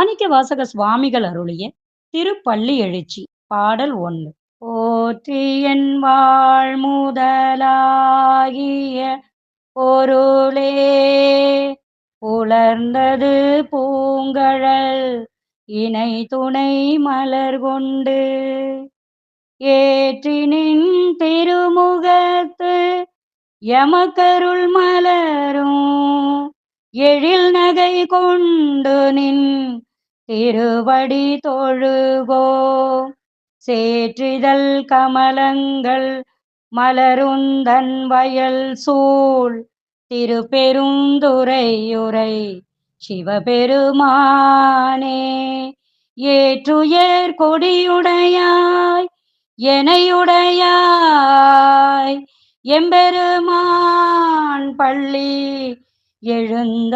மாணிக்க வாசக சுவாமிகள் அருளிய திருப்பள்ளி எழுச்சி பாடல் ஒன்று. போற்றி என் வாழ் முதலாகிய பொருளே புலர்ந்தது பூங்கழல் இணை துணை மலர் கொண்டு ஏற்றினின் திருமுகத்து யமக்கருள் மலரும் எழில் நகை கொண்டு நின் திருவடி தொழுகோ சேற்றிதழ் கமலங்கள் மலருந்தன் வயல் சூழ். திருப்பெருந்துரையுரை சிவபெருமானே ஏற்றுயர் கொடியுடையாய் எனையுடையாய். எம்பெருமான் பள்ளி எழுந்தருளாயே.